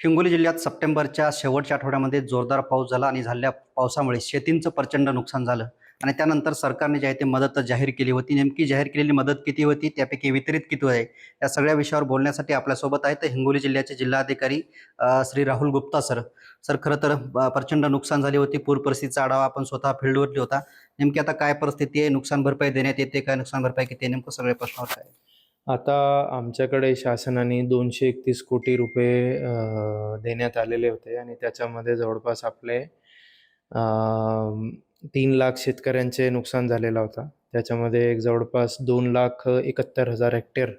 हिंगोली जिल्ह्यात सप्टेंबरच्या शेवटच्या आठवड्यामध्ये जोरदार पाऊस झाला आणि झालेल्या पावसामुळे शेतींचं प्रचंड नुकसान झालं. आणि त्यानंतर सरकारने जे आहे ते मदत जाहीर केली होती. नेमकी जाहीर केलेली मदत किती होती? त्यापैकी वितरित किती आहे? या सगळ्या विषयावर बोलण्यासाठी आपल्यासोबत आहेत हिंगोली जिल्ह्याचे जिल्हाधिकारी श्री राहुल गुप्ता सर. सर खरं तर प्रचंड नुकसान झाली होती. पूर परिस्थितीचा आढावा आपण स्वतः फील्डवरली होता. नेमकी आता काय परिस्थिती आहे? नुकसान भरपाई देण्यात येते काय? नुकसान भरपाई किती नेमकं सगळ्या प्रश्नावर काय? आहे? आता आमच्याकडे शासनाने दोनशे एकतीस कोटी रुपये देण्यात आलेले होते आणि त्याच्यामध्ये जवळपास आपले तीन लाख शेतकऱ्यांचे नुकसान झालेला होता. त्याच्यामध्ये एक जवळपास दोन लाख एकाहत्तर हजार हेक्टर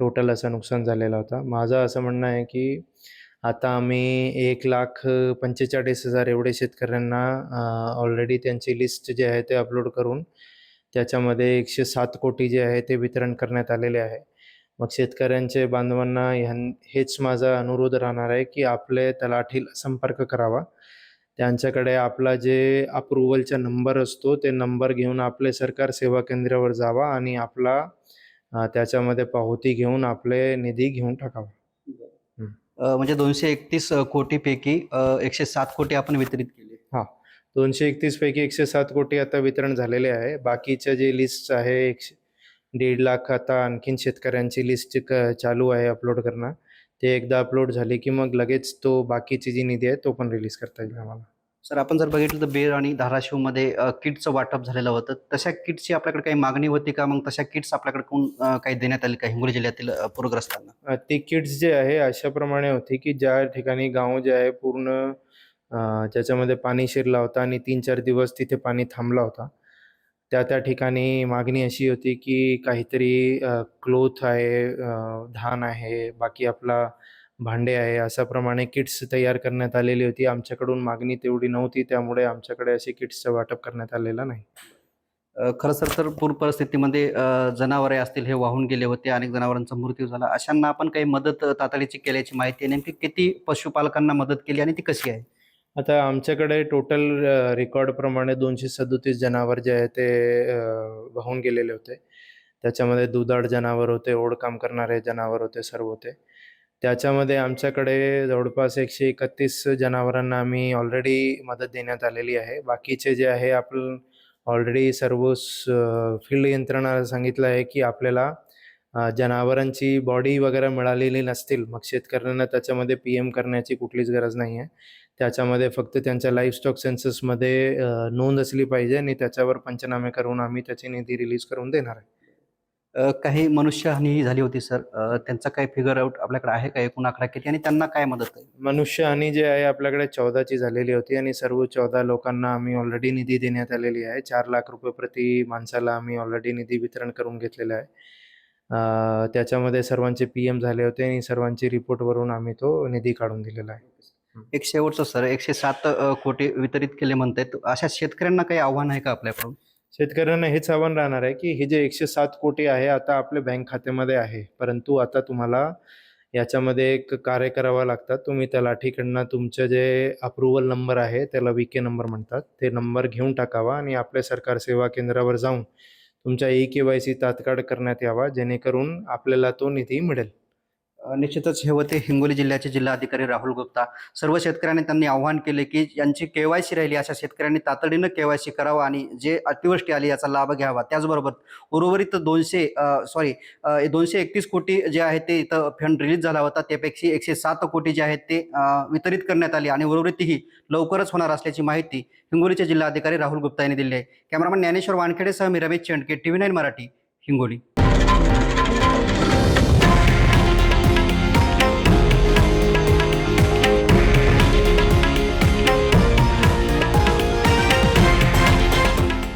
टोटल असं नुकसान झालेलं होता. माझं असं म्हणणं आहे की आता आम्ही एक लाख पंचेचाळीस हजार एवढे शेतकऱ्यांना ऑलरेडी त्यांची लिस्ट जे आहे ते अपलोड करून त्याच्यामध्ये एकशे सात कोटी जे आहे ते वितरण करण्यात आलेले आहे. मग शेतकऱ्यांचे बांधवांना ह्यां हेच माझा अनुरोध राहणार आहे की आपले तलाठीला संपर्क करावा. त्यांच्याकडे आपला जे अप्रुव्हलचा नंबर असतो ते नंबर घेऊन आपले सरकार सेवा केंद्रावर जावा आणि आपला त्याच्यामध्ये पावती घेऊन आपले निधी घेऊन टाकावा. म्हणजे दोनशे एकतीस कोटीपैकी एकशे सात कोटी आपण वितरित केले. दोनशे एकतीस पैकी एकशे सात कोटी आता वितरण झालेले आहे. बाकीच्या जे लिस्ट आहे एकशे दीड लाख आता आणखीन शेतकऱ्यांची लिस्ट क चालू आहे अपलोड करणं. ते एकदा अपलोड झाली की मग लगेच तो बाकीची जी निधी आहे तो पण रिलीज करता येईल आम्हाला. सर आपण जर बघितलं तर बेर आणि धाराशिवमध्ये किटचं वाटप झालेलं होतं. तशा किटची आपल्याकडे काही मागणी होती का? मग तशा किट्स आपल्याकडे कोण काही देण्यात आली का? हिंगोली जिल्ह्यातील पूरग्रस्तांना? ती किट्स जे आहे अशाप्रमाणे होती की ज्या ठिकाणी गाव जे आहे पूर्ण ज्याच्यामध्ये पाणी शिरला होता आणि तीन चार दिवस तिथे पाणी थांबला होता. त्या त्या ठिकाणी मागणी अशी होती की काहीतरी क्लोथ आहे धान आहे बाकी आपला भांडे आहे अशाप्रमाणे किट्स तयार करण्यात आलेली होती. आमच्याकडून मागणी तेवढी नव्हती त्यामुळे आमच्याकडे असे किट्सचं वाटप करण्यात आलेलं नाही. खरं सर तर पूर परिस्थितीमध्ये जनावरे असतील हे वाहून गेले होते अनेक जनावरांचा मृत्यू झाला. अशांना आपण काही मदत तातडीची केल्याची माहिती आहे. नेमकी किती पशुपालकांना मदत केली आणि ती कशी आहे? आता आमच्याकडे टोटल रेकॉर्डप्रमाणे दोनशे सदोतीस जनावर जे आहे ते वाहून गेलेले होते. त्याच्यामध्ये दुधाळ जनावर होते ओढकाम करणारे जनावर होते सर्व होते. त्याच्यामध्ये आमच्याकडे जवळपास एकशे एकतीस जनावरांना आम्ही ऑलरेडी मदत देण्यात आलेली आहे. बाकीचे जे आहे आपण ऑलरेडी सर्व फील्ड यंत्रणा सांगितलं आहे की आपल्याला जनावरांची बॉडी वगैरे मिळालेली नसतील मग शेतकऱ्यांना त्याच्यामध्ये पी एम करण्याची कुठलीच गरज नाही आहे. त्याच्यामध्ये फक्त त्यांच्या लाईफस्टॉक सेन्ससमध्ये नोंद असली पाहिजे आणि त्याच्यावर पंचनामे करून आम्ही त्याची निधी रिलीज करून देणार आहे. काही मनुष्यहानीही झाली होती सर त्यांचा काही फिगर आउट आपल्याकडे आहे का? एकूण आकडा किती? आणि त्यांना काय मदत आहे? मनुष्यहानी जे आहे आपल्याकडे चौदाची झालेली होती आणि सर्व चौदा लोकांना आम्ही ऑलरेडी निधी देण्यात आलेली आहे. चार लाख रुपये प्रति माणसाला आम्ही ऑलरेडी निधी वितरण करून घेतलेलं आहे. त्याच्यामध्ये सर्वांचे पी एम झाले होते आणि सर्वांची रिपोर्टवरून आम्ही तो निधी काढून दिलेला आहे. एक शेवटचं सर एकशे सात कोटी वितरित केले म्हणतायत. अशा शेतकऱ्यांना काही आव्हान आहे का आपल्याकडून? शेतकऱ्यांना हेच आव्हान राहणार आहे की हे जे एकशे सात कोटी आहे आता आपल्या बँक खात्यामध्ये आहे. परंतु आता तुम्हाला याच्यामध्ये एक कार्य करावं लागतात तुम्ही त्या लाठीकडनं तुमचं जे अप्रुव्हल नंबर आहे त्याला वी के नंबर म्हणतात. ते नंबर घेऊन टाकावा आणि आपल्या सरकार सेवा केंद्रावर जाऊन तुमच्या ई के वाय सी तात्काळ करण्यात यावा जेणेकरून आपल्याला तो निधी मिळेल. निश्चितच हे होते. हिंगोली जिल्ह्याचे जिल्हाधिकारी राहुल गुप्ता. सर्व शेतकऱ्यांनी त्यांनी आव्हान केले की यांची केवायसी राहिली अशा शेतकऱ्यांनी तातडीनं केवायसी करावा आणि जे अतिवृष्टी आली याचा लाभ घ्यावा. त्याचबरोबर उर्वरित दोनशे सॉरी दोनशे एकतीस कोटी जे आहे ते इथं फंड रिलीज झाला होता. त्यापैकी एकशे सात कोटी जे आहेत ते वितरित करण्यात आली आणि उर्वरितही लवकरच होणार असल्याची माहिती हिंगोलीचे जिल्हाधिकारी राहुल गुप्ता यांनी दिली आहे. कॅमेरामॅन ज्ञानेश्वर वानखेडेसह मी Ramesh Chendke T V nine Marathi Hingoli.